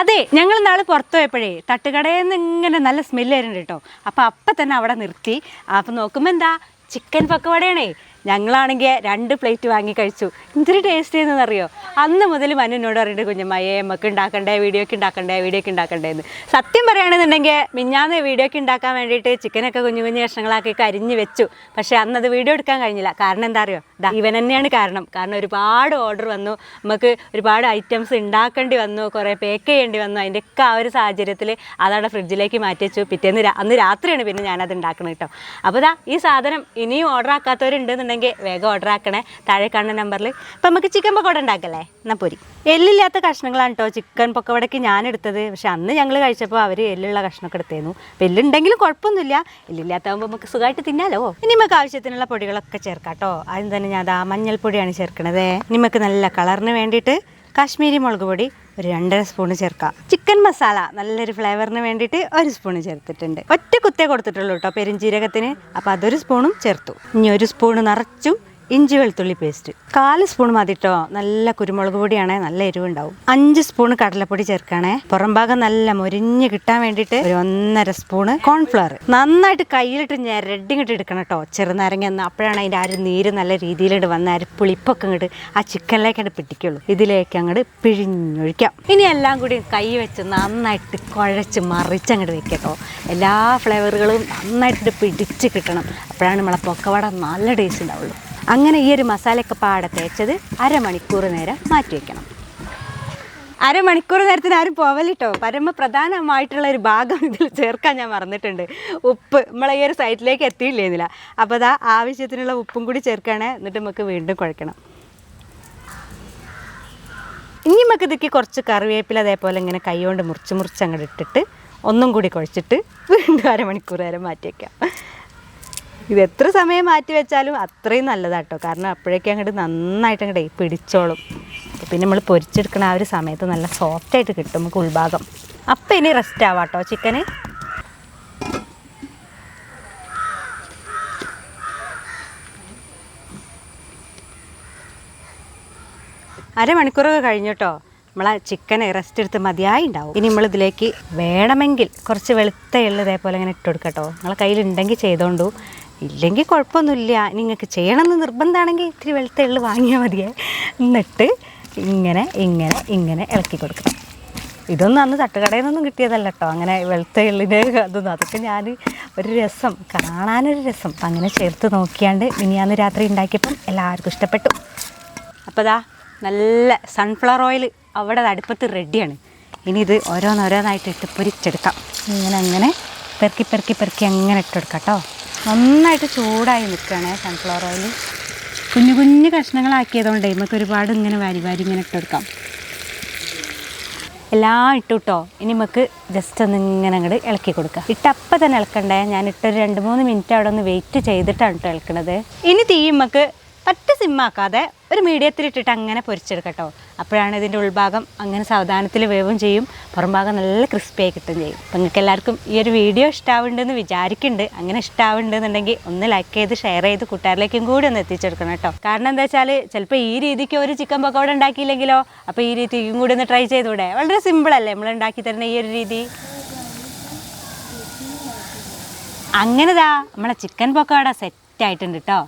അതെ ഞങ്ങൾ നാളെ പുറത്തു പോയപ്പോഴേ തട്ടുകടയിൽ നിന്ന് ഇങ്ങനെ നല്ല സ്മെല്ല് വരുന്നുണ്ട് കേട്ടോ. അപ്പോൾ അപ്പം തന്നെ അവിടെ നിർത്തി. അപ്പം നോക്കുമ്പോൾ എന്താ ചിക്കൻ പക്കവടയാണേ. ഞങ്ങളാണെങ്കിൽ രണ്ട് പ്ലേറ്റ് വാങ്ങി കഴിച്ചു. എന്തൊരു ടേസ്റ്റ് ചെയ്യുന്നതെന്ന് അറിയോ അന്ന് മുതൽ മനുവിനോട് പറഞ്ഞിട്ട് കുഞ്ഞമ്മയെ നമുക്ക് ഉണ്ടാക്കണ്ടേ വീഡിയോക്ക് ഉണ്ടാക്കണ്ടേ വീഡിയോക്ക് ഉണ്ടാക്കണ്ടേ എന്ന്. സത്യം പറയുകയാണെന്നുണ്ടെങ്കിൽ മിഞ്ഞാന്ന് വീഡിയോക്ക് ഉണ്ടാക്കാൻ വേണ്ടിയിട്ട് ചിക്കനൊക്കെ കുഞ്ഞു കുഞ്ഞു കഷ്ണങ്ങളാക്കി കരിഞ്ഞ് വെച്ചു. പക്ഷേ അന്ന് അത് വീഡിയോ എടുക്കാൻ കഴിഞ്ഞില്ല. കാരണം എന്താ അറിയോ? ഇവൻ തന്നെയാണ് കാരണം. കാരണം ഒരുപാട് ഓർഡർ വന്നു. നമുക്ക് ഒരുപാട് ഐറ്റംസ് ഉണ്ടാക്കേണ്ടി വന്നു. കുറേ പേക്ക് ചെയ്യേണ്ടി വന്നു. അതിന്റെയൊക്കെ ആ ഒരു സാഹചര്യത്തിൽ അതവിടെ ഫ്രിഡ്ജിലേക്ക് മാറ്റി വെച്ചു. പിറ്റേന്ന് അന്ന് രാത്രിയാണ് പിന്നെ ഞാനത് ഉണ്ടാക്കുന്നത് കേട്ടോ. അപ്പോൾ ഈ സാധനം ഇനിയും ഓർഡർ ആക്കാത്തവരുണ്ടെന്നുണ്ടെങ്കിൽ വേഗം ഓർഡർ ആക്കണേ. താഴെ കാണുന്ന നമ്പറിൽ അപ്പം നമുക്ക് ചിക്കൻ പക്കോട ഉണ്ടാക്കല്ലേ? എന്നാൽ പോരി. എല്ലില്ലാത്ത കഷ്ണങ്ങളാണ് കേട്ടോ ചിക്കൻ പക്കോടയ്ക്ക് ഞാൻ എടുത്തത് പക്ഷെ അന്ന് ഞങ്ങൾ കഴിച്ചപ്പോൾ അവർ എല്ലുള്ള കഷ്ണമൊക്കെ എടുത്തേന്നു. അപ്പം എല്ലുണ്ടെങ്കിലും കുഴപ്പമൊന്നുമില്ല. എല്ലില്ലാത്താകുമ്പോൾ നമുക്ക് സുഖമായിട്ട് തിന്നാലോ. ഇനി നമുക്ക് ആവശ്യത്തിനുള്ള പൊടികളൊക്കെ ചേർക്കാം കേട്ടോ ആദ്യം തന്നെ ഞാൻ അതാ മഞ്ഞൾപ്പൊടിയാണ് ചേർക്കണത്. നമുക്ക് നല്ല കളറിന് വേണ്ടിയിട്ട് കാശ്മീരി മുളക് പൊടി ഒരു രണ്ടര സ്പൂണ് ചേർക്കാം ചിക്കൻ മസാല നല്ലൊരു ഫ്ലേവറിന് വേണ്ടിയിട്ട് ഒരു സ്പൂണ് ചേർത്തിട്ടുണ്ട്. ഒറ്റ കുത്തേ കൊടുത്തിട്ടുള്ളൂ കേട്ടോ പെരുംജീരകത്തിന്. അപ്പോൾ അതൊരു സ്പൂണും ചേർത്തു. ഇനി ഒരു സ്പൂണ് നിറച്ചും ഇഞ്ചി വെളുത്തുള്ളി പേസ്റ്റ് കാൽ സ്പൂൺ മതി കേട്ടോ നല്ല കുരുമുളക് പൊടിയാണേ നല്ല എരിവുണ്ടാവും. അഞ്ച് സ്പൂൺ കടലപ്പൊടി ചേർക്കണേ. പുറം ഭാഗം നല്ല മൊരിഞ്ഞ് കിട്ടാൻ വേണ്ടിയിട്ട് ഒരു ഒന്നര സ്പൂണ് കോൺഫ്ലവർ നന്നായിട്ട് കയ്യിലിട്ട് ഞെരടിങ്ങിട്ട് എടുക്കണം കേട്ടോ ചെറുനാരങ്ങ എന്ന് അപ്പോഴാണ് അതിന്റെ ആ ഒരു നീര് നല്ല രീതിയിലിട്ട് വന്ന ആ ഒരു പുളിപ്പൊക്കെ ഇങ്ങോട്ട് ആ ചിക്കനിലേക്ക് അങ്ങോട്ട് പിടിക്കുള്ളൂ. ഇതിലേക്ക് അങ്ങോട്ട് പിഴിഞ്ഞൊഴിക്കാം. ഇനി എല്ലാം കൂടി കൈ വെച്ച് നന്നായിട്ട് കുഴച്ച് മറിച്ച് അങ്ങോട്ട് വെക്കാം കേട്ടോ എല്ലാ ഫ്ലേവറുകളും നന്നായിട്ട് പിടിച്ച് കിട്ടണം. അപ്പോഴാണ് നമ്മളെ പൊക്കവട നല്ല ടേസ്റ്റ് ഉണ്ടാവുള്ളൂ. അങ്ങനെ ഈ ഒരു മസാലയൊക്കെ പാടെ തേച്ചത് അരമണിക്കൂർ നേരം മാറ്റി വെക്കണം. അരമണിക്കൂർ നേരത്തിന് ആരും പോവലിട്ടോ? പരമപ്രധാനമായിട്ടുള്ള ഒരു ഭാഗം ഇതിൽ ചേർക്കാൻ ഞാൻ മറന്നിട്ടുണ്ട്. ഉപ്പ് നമ്മളെ ഈ ഒരു സൈറ്റിലേക്ക് എത്തിയില്ലേന്നില്ല അപ്പോൾ അതാ ആവശ്യത്തിനുള്ള ഉപ്പും കൂടി ചേർക്കുകയാണ്. എന്നിട്ട് നമുക്ക് വീണ്ടും കുഴക്കണം. ഇനി നമുക്ക് ഇതിക്ക് കുറച്ച് കറിവേപ്പില അതേപോലെ ഇങ്ങനെ കൈകൊണ്ട് മുറിച്ച് മുറിച്ച് അങ്ങോട്ട് ഇട്ടിട്ട് ഒന്നും കൂടി കുഴച്ചിട്ട് വീണ്ടും അരമണിക്കൂർ നേരം മാറ്റി വയ്ക്കാം ഇത് എത്ര സമയം മാറ്റി വെച്ചാലും അത്രയും നല്ലതാട്ടോ. കാരണം അപ്പോഴേക്കും അങ്ങോട്ട് നന്നായിട്ട് അങ്ങോട്ട് പിടിച്ചോളും. പിന്നെ നമ്മൾ പൊരിച്ചെടുക്കണ ആ ഒരു സമയത്ത് നല്ല സോഫ്റ്റ് ആയിട്ട് കിട്ടും നമുക്ക് ഉൾഭാഗം. അപ്പം ഇനി റെസ്റ്റ് ആവാട്ടോ ചിക്കന് അരമണിക്കൂറൊക്കെ നമ്മളെ ചിക്കൻ റെസ്റ്റ് എടുത്ത് മതിയായി ഉണ്ടാവും. ഇനി നമ്മൾ ഇതിലേക്ക് വേണമെങ്കിൽ കുറച്ച് വെളുത്ത എള്ള് ഇതേപോലെ ഇങ്ങനെ ഇട്ട് കൊടുക്കട്ടോ നിങ്ങളെ കയ്യിലുണ്ടെങ്കിൽ ചെയ്തോണ്ടു. ഇല്ലെങ്കിൽ കുഴപ്പമൊന്നുമില്ല. നിങ്ങൾക്ക് ചെയ്യണമെന്ന് നിർബന്ധമാണെങ്കിൽ ഇത്തിരി വെളുത്ത എള്ള് വാങ്ങിയാൽ മതിയേ. എന്നിട്ട് ഇങ്ങനെ ഇങ്ങനെ ഇങ്ങനെ ഇളക്കി കൊടുക്കണം ഇതൊന്നും അന്ന് തട്ടുകടയിൽ നിന്നൊന്നും കിട്ടിയതല്ല കേട്ടോ. അങ്ങനെ വെളുത്ത എള്ളിന്റെ അതൊന്നും അതൊക്കെ ഞാൻ ഒരു രസം കാണാനൊരു രസം. അങ്ങനെ ചേർത്ത് നോക്കിയാണ്ട് ഇനി അന്ന് രാത്രി ഉണ്ടാക്കിയപ്പം എല്ലാവർക്കും ഇഷ്ടപ്പെട്ടു. അപ്പോൾ ദാ നല്ല സൺഫ്ലവർ ഓയിൽ അവിടെ അടുപ്പത്ത് റെഡിയാണ് ഇനി ഇത് ഓരോന്നോരോന്നായിട്ട് ഇട്ട് പൊരിച്ചെടുക്കാം. ഇങ്ങനെ അങ്ങനെ പെറുക്കി പെറുക്കി പെറുക്കി അങ്ങനെ ഇട്ടെടുക്കാം കേട്ടോ നന്നായിട്ട് ചൂടായി നിൽക്കുകയാണ് സൺഫ്ലവർ ഓയിൽ കുഞ്ഞു കുഞ്ഞു കഷ്ണങ്ങളാക്കിയതുകൊണ്ട് നമുക്ക് ഒരുപാട് ഇങ്ങനെ വാരി വാരി ഇങ്ങനെ ഇട്ടെടുക്കാം. എല്ലാം ഇട്ടു കേട്ടോ ഇനി നമുക്ക് ജസ്റ്റ് ഒന്ന് ഇങ്ങനെ അങ്ങോട്ട് ഇളക്കി കൊടുക്കുക ഇട്ടപ്പം തന്നെ ഇളക്കണ്ടേ? ഞാൻ ഇട്ടൊരു രണ്ട് മൂന്ന് മിനിറ്റ് അവിടെ ഒന്ന് വെയിറ്റ് ചെയ്തിട്ടാണ് കേട്ടോ ഇളക്കണത്. ഇനി തീ നമുക്ക് പറ്റ സിമ്മാക്കാതെ ഒരു മീഡിയത്തിലിട്ടിട്ട് അങ്ങനെ പൊരിച്ചെടുക്കട്ടോ. അപ്പോഴാണ് ഇതിന്റെ ഉൾഭാഗം അങ്ങനെ സാവധാനത്തിൽ വേവും ചെയ്യും. പുറംഭാഗം നല്ല ക്രിസ്പിയായി കിട്ടും ചെയ്യും. അപ്പം നിങ്ങൾക്ക് എല്ലാവർക്കും ഈ ഒരു വീഡിയോ ഇഷ്ടാവുന്നുണ്ടെന്ന് വിചാരിക്കുന്നുണ്ട്. അങ്ങനെ ഇഷ്ടാവുന്നുണ്ടെന്നുണ്ടെങ്കിൽ ഒന്ന് ലൈക്ക് ചെയ്ത് ഷെയർ ചെയ്ത് കൂട്ടുകാരിലേക്കും കൂടി ഒന്ന് എത്തിച്ചെടുക്കണം കേട്ടോ. കാരണം എന്താ വെച്ചാൽ ചിലപ്പോൾ ഈ രീതിക്ക് ഒരു ചിക്കൻ പക്കോട ഉണ്ടാക്കിയില്ലെങ്കിലോ അപ്പോൾ ഈ രീതിക്കും കൂടി ഒന്ന് ട്രൈ ചെയ്തൂടെ വളരെ സിമ്പിൾ അല്ലേ നമ്മൾ ഉണ്ടാക്കി തരുന്ന ഈ ഒരു രീതി? അങ്ങനെതാ നമ്മളെ ചിക്കൻ പക്കോട സെറ്റ് ആയിട്ടുണ്ട് കേട്ടോ.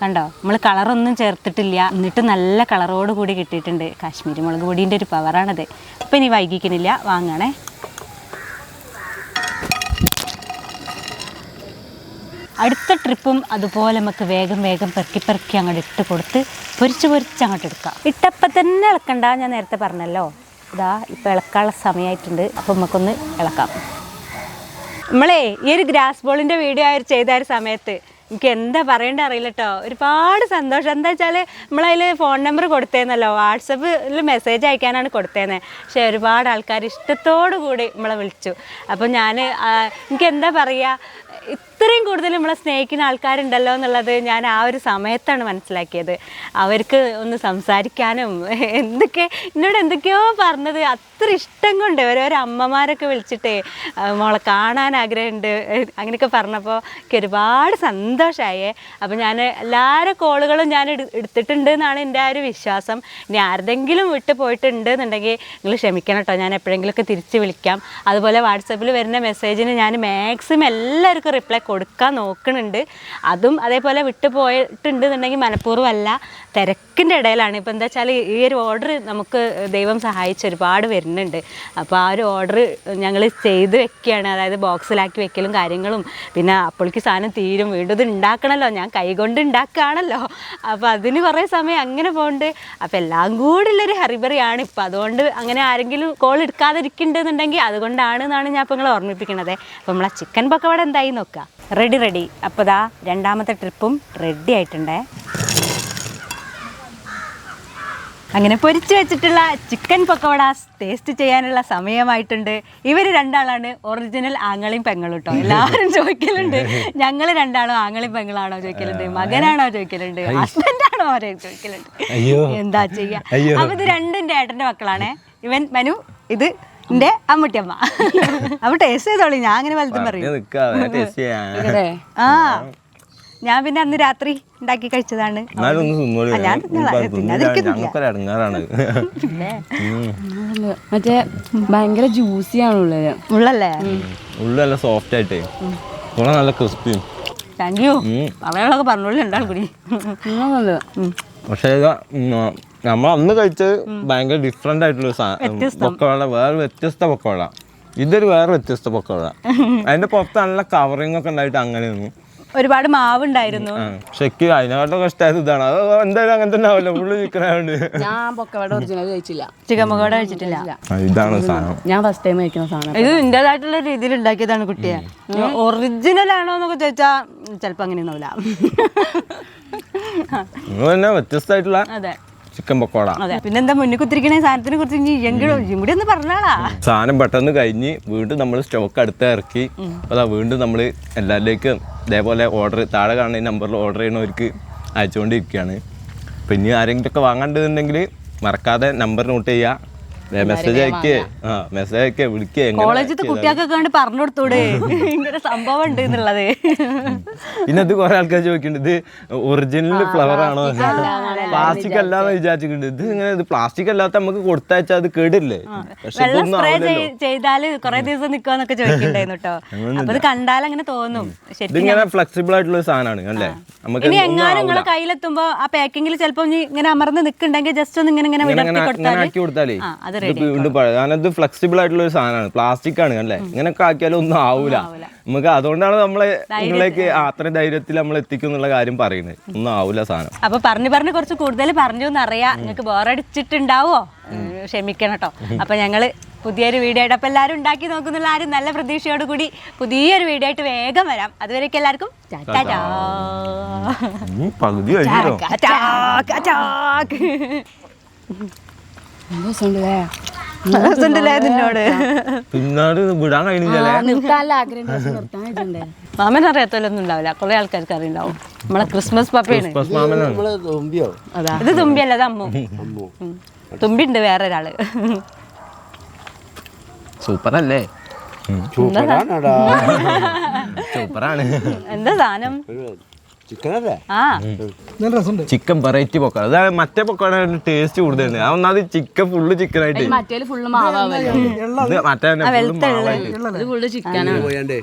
കണ്ടോ? നമ്മൾ കളറൊന്നും ചേർത്തിട്ടില്ല. എന്നിട്ട് നല്ല കളറോട് കൂടി കിട്ടിയിട്ടുണ്ട്. കാശ്മീരി മുളക് പൊടിന്റെ ഒരു പവറാണത് അപ്പോൾ ഇനി വൈകിക്കണില്ല. വാങ്ങണേ. അടുത്ത ട്രിപ്പും അതുപോലെ നമുക്ക് വേഗം വേഗം പെറുക്കി പെറുക്കി അങ്ങോട്ട് ഇട്ട് കൊടുത്ത് പൊരിച്ച് പൊരിച്ച് അങ്ങോട്ട് എടുക്കാം. ഇട്ടപ്പം തന്നെ ഇളക്കണ്ട. ഞാൻ നേരത്തെ പറഞ്ഞല്ലോ. ഇതാ ഇപ്പം ഇളക്കാനുള്ള സമയമായിട്ടുണ്ട് അപ്പോൾ നമുക്കൊന്ന് ഇളക്കാം. നമ്മളേ ഈ ഒരു ഗ്രാസ് ബോളിന്റെ വീഡിയോ ആയി ചെയ്ത ഒരു സമയത്ത് എനിക്ക് എന്താ പറയേണ്ട അറിയില്ല കേട്ടോ ഒരുപാട് സന്തോഷം. എന്താ വെച്ചാൽ നമ്മളതിൽ ഫോൺ നമ്പർ കൊടുത്തേന്നല്ലോ. വാട്സപ്പിൽ മെസ്സേജ് അയക്കാനാണ് കൊടുത്തേന്നെ. പക്ഷേ ഒരുപാട് ആൾക്കാർ ഇഷ്ടത്തോടു കൂടി നമ്മളെ വിളിച്ചു. അപ്പോൾ ഞാൻ എനിക്ക് എന്താ പറയുക ഇത്രയും കൂടുതൽ നമ്മളെ സ്നേഹിക്കുന്ന ആൾക്കാരുണ്ടല്ലോ എന്നുള്ളത് ഞാൻ ആ ഒരു സമയത്താണ് മനസ്സിലാക്കിയത്. അവർക്ക് ഒന്ന് സംസാരിക്കാനും എന്തൊക്കെ എന്നോട് എന്തൊക്കെയോ പറഞ്ഞത് അത്ര ഇഷ്ടം കൊണ്ട് ഓരോരോ അമ്മമാരൊക്കെ വിളിച്ചിട്ട് മോളെ കാണാൻ ആഗ്രഹമുണ്ട് അങ്ങനെയൊക്കെ പറഞ്ഞപ്പോൾ എനിക്ക് ഒരുപാട് സന്തോഷമായേ. അപ്പോൾ ഞാൻ എല്ലാവരും കോളുകളും ഞാൻ എടുത്തിട്ടുണ്ട് എന്നാണ് എന്റെ ആ ഒരു വിശ്വാസം. ഇനി ആരുടെങ്കിലും വിട്ടു പോയിട്ടുണ്ട് എന്നുണ്ടെങ്കിൽ നിങ്ങൾ ക്ഷമിക്കണം കേട്ടോ ഞാൻ എപ്പോഴെങ്കിലുമൊക്കെ തിരിച്ച് വിളിക്കാം. അതുപോലെ വാട്സപ്പിൽ വരുന്ന മെസ്സേജിന് ഞാൻ മാക്സിമം എല്ലാവർക്കും റിപ്ലൈ കൊടുക്കാൻ നോക്കുന്നുണ്ട്. അതും അതേപോലെ വിട്ടു പോയിട്ടുണ്ടെന്നുണ്ടെങ്കിൽ മനഃപൂർവമല്ല. തിരക്കിന്റെ ഇടയിലാണ്. ഇപ്പോൾ എന്താ വെച്ചാൽ ഈ ഒരു ഓർഡർ നമുക്ക് ദൈവം സഹായിച്ച് ഒരുപാട് വരുന്നുണ്ട്. അപ്പോൾ ആ ഒരു ഓർഡർ ഞങ്ങൾ ചെയ്ത് വെക്കുകയാണ്. അതായത് ബോക്സിലാക്കി വെക്കലും കാര്യങ്ങളും. പിന്നെ അപ്പോഴേക്ക് സാധനം തീരും. വീണ്ടും ഇത് ഉണ്ടാക്കണമല്ലോ. ഞാൻ കൈകൊണ്ട് ഉണ്ടാക്കുകയാണല്ലോ. അപ്പോൾ അതിന് കുറേ സമയം അങ്ങനെ പോകുന്നുണ്ട് അപ്പോൾ എല്ലാം കൂടി ഉള്ളൊരു ഹറിബറിയാണ്. ഇപ്പോൾ അതുകൊണ്ട് അങ്ങനെ ആരെങ്കിലും കോൾ എടുക്കാതിരിക്കുന്നുണ്ടെന്നുണ്ടെങ്കിൽ അതുകൊണ്ടാണ് എന്നാണ് ഞാൻ ഇപ്പോൾ നിങ്ങളെ ഓർമ്മിപ്പിക്കണത്. അപ്പോൾ നമ്മളെ ചിക്കൻ പക്കവട എന്തായി നോക്കുക. റെഡി റെഡി അപ്പോൾ ദാ രണ്ടാമത്തെ ട്രിപ്പും റെഡി ആയിട്ടുണ്ടേ. അങ്ങനെ പൊരിച്ചു വെച്ചിട്ടുള്ള ചിക്കൻ പക്കോടാസ് ടേസ്റ്റ് ചെയ്യാനുള്ള സമയമായിട്ടുണ്ട്. ഇവർ രണ്ടാളാണ് ഒറിജിനൽ ആങ്ങളെയും പെങ്ങളും കേട്ടോ എല്ലാവരും ചോദിക്കലുണ്ട്. ഞങ്ങൾ രണ്ടാളും ആങ്ങളെയും പെങ്ങളാണോ ചോദിക്കലുണ്ട്. മകനാണോ ചോദിക്കലുണ്ട്. ഹസ്ബൻഡ് ആണോ അവരെ ചോദിക്കലുണ്ട്. എന്താ ചെയ്യുക അപ്പം ഇത് രണ്ടും എന്റെ ഏട്ടന്റെ മക്കളാണ്. ഇവൻ മനു ഇത് എന്റെ അമ്മൂട്ടിയമ്മ. അപ്പൊ ടേസ്റ്റ് ചെയ്തോളി ഞാൻ അങ്ങനെ വലുതും പറയും. ആ. ഞാൻ പിന്നെ അന്ന് രാത്രി ഉണ്ടാക്കി കഴിച്ചതാണ്. മറ്റേ ഭയങ്കര ജ്യൂസിയാണ് ഉള്ളത്. ഉള്ളല്ലേ? ഉള്ളല്ല സോഫ്റ്റ് ആയിട്ട്. നല്ല ക്രിസ്പിയും താങ്ക് യു പറയാനുള്ളതൊക്കെ പറഞ്ഞോളൂ രണ്ടാൾ കൂടി. പക്ഷേ നമ്മൾ അന്ന് കഴിച്ചത് ഭയങ്കര ഡിഫറെന്റ് ആയിട്ടുള്ള പൊക്കവള വേറെ വ്യത്യസ്ത പൊക്കവള. ഇതൊരു വേറെ വ്യത്യസ്ത പൊക്കവള. അതിന്റെ പുറത്ത് നല്ല കവറിങ് ഒക്കെ ഉണ്ടായിട്ട് അങ്ങനെയൊന്നും ഒരുപാട് മാവ് ഉണ്ടായിരുന്നു ശരിക്കും അതിനെക്കാട്ടും ഇഷ്ടമായത് ഇതാണ്. അത് എന്തായാലും അങ്ങനെ തന്നെ ആവില്ല. ഫുള്ള് ചിക്കൻ ആയതുകൊണ്ട് ഞാൻ പൊക്കവട ഒറിജിനൽ കഴിച്ചില്ല. ചിക്കൻ പൊക്കവട കഴിച്ചിട്ടില്ല ഇതാണ് സാധനം. ഞാൻ ഫസ്റ്റ് ടൈം കഴിക്കുന്ന സാധനം. ഇത് ഇന്റേതായിട്ടുള്ള രീതിയിൽ ഉണ്ടാക്കിയതാണ് കുട്ടിയെ. ഒറിജിനൽ ആണോ എന്നൊക്കെ ചോദിച്ചാ ചിലപ്പോ അങ്ങനെയൊന്നുമില്ല വ്യത്യസ്തമായിട്ടുള്ള അതെ. ചിക്കൻ പക്കോട. അതെ പിന്നെന്താ മുന്നിൽ കുത്തിരിക്കണ? സാധനത്തിനെ കുറിച്ച് ഇനി എങ്കിലും ഒന്ന് പറഞ്ഞാളാ. സാധനം പെട്ടെന്ന് കഴിഞ്ഞ് വീണ്ടും നമ്മൾ സ്റ്റോക്ക് അടുത്ത് ഇറക്കി. അതാ വീണ്ടും നമ്മൾ എല്ലാവരിലേക്കും ഇതേപോലെ ഓർഡർ താഴെ കാണുന്ന നമ്പറിൽ ഓർഡർ ചെയ്യണവർക്ക് അയച്ചുകൊണ്ടിരിക്കുകയാണ് പിന്നെ ആരെങ്കിലും ഒക്കെ വാങ്ങേണ്ടതുണ്ടെങ്കിൽ മറക്കാതെ നമ്പർ നോട്ട് ചെയ്യുക മെസ്സേജ് അയക്കേ. ആ മെസ്സേജ് അയക്കേ. വിളിക്കേ. കോളേജിൽ കുട്ടികൾക്കൊക്കെ വേണ്ടി പറഞ്ഞു കൊടുത്തൂടെ ഇങ്ങനെ സംഭവം ഉണ്ട് എന്നുള്ളത്. പിന്നെ ഇത് കുറെ ആൾക്കാർ ചോദിക്കുന്നുണ്ട് ഇത് ഒറിജിനൽ ഫ്ലവർ ആണോ? പ്ലാസ്റ്റിക് അല്ലാന്ന് വിചാരിച്ചിട്ടുണ്ട്. ഇത് ഇങ്ങനെ ഇത് പ്ലാസ്റ്റിക് അല്ലാത്ത നമുക്ക് കൊടുത്തയച്ചാൽ അത് കേടില്ലേ? പക്ഷെ വെള്ളം ചെയ്താൽ സ്പ്രേ ചെയ്താൽ കുറെ ദിവസം നിക്കുവാന്നൊക്കെ ചോദിക്കണ്ടായിരുന്നു കേട്ടോ. അപ്പൊ ഇത് കണ്ടാൽ അങ്ങനെ തോന്നും. ഇതിങ്ങനെ ഫ്ലെക്സിബിൾ ആയിട്ടുള്ള സാധനമാണ് അല്ലേ? നമുക്ക് ഇനി എങ്ങാനും. നിങ്ങളെ കയ്യിലെത്തുമ്പോ ആ പാക്കിങ്ങിൽ ചിലപ്പോ ഇങ്ങനെ അമർന്ന് നിക്കുണ്ടെങ്കിൽ ജസ്റ്റ് ഒന്ന് ഇങ്ങനെ ഇങ്ങനെ വിടർത്തി കൊടുത്താലേ അത് വീണ്ടും പഴയ കാരണം ഇത് ഫ്ലെക്സിബിൾ ആയിട്ടുള്ള ഒരു സാധനമാണ്. പ്ലാസ്റ്റിക് ആണ് അല്ലേ ഇങ്ങനെയൊക്കെ ആക്കിയാലും ഒന്നും ആവൂല. നമുക്ക് അതുകൊണ്ടാണ് നമ്മളെ നിങ്ങളേക്ക് അത്ര അത്രയും ധൈര്യത്തിൽ നമ്മൾ എത്തിക്കും എന്നുള്ള കാര്യം പറയുന്നത്. ഒന്നും ആവൂല സാധനം. അപ്പൊ പറഞ്ഞു പറഞ്ഞു കുറച്ച് കൂടുതൽ പറഞ്ഞു എന്നറിയാം. നിങ്ങൾക്ക് ബോറടിച്ചിട്ടുണ്ടാവോ? ക്ഷമിക്കണം കേട്ടോ അപ്പൊ ഞങ്ങൾ പുതിയൊരു വീഡിയോ ആയിട്ട് അപ്പൊ എല്ലാവരും ഉണ്ടാക്കി നോക്കുന്നുള്ള ആരും നല്ല പ്രതീക്ഷയോട് കൂടി പുതിയൊരു വീഡിയോ ആയിട്ട് വേഗം വരാം. അതുവരേക്കും എല്ലാവർക്കും പകുതി നിന്നോട്? പിന്നാട് വിടാൻ പറ്റണ്ടേ മാമൻ അറിയാത്തവരൊന്നും ഉണ്ടാവില്ല. കുറെ ആൾക്കാർക്ക് അറിയുണ്ടാവും. നമ്മളെ ക്രിസ്മസ് പപ്പയാണ്. ഇത് തുമ്പിയല്ല അത് അമ്മു. തുമ്പി ഉണ്ട് വേറെ ഒരാൾ സൂപ്പർ അല്ലേ സൂപ്പറാണടാ. സൂപ്പറാണ് എന്താ സാധനം? ചിക്കൻ വെറൈറ്റി പൊക്കോട അതായത് മറ്റേ പൊക്കോട ടേസ്റ്റ് കൂടുതലുണ്ട്. അതൊന്നാ ഒന്നാമത് ചിക്കൻ ഫുള്ള് ചിക്കൻ ആയിട്ട്. മറ്റേ ഫുള്ള് മാവാ മറ്റേ ഫുള്ള് ചിക്കനാണ് പോയാണ്ടേ?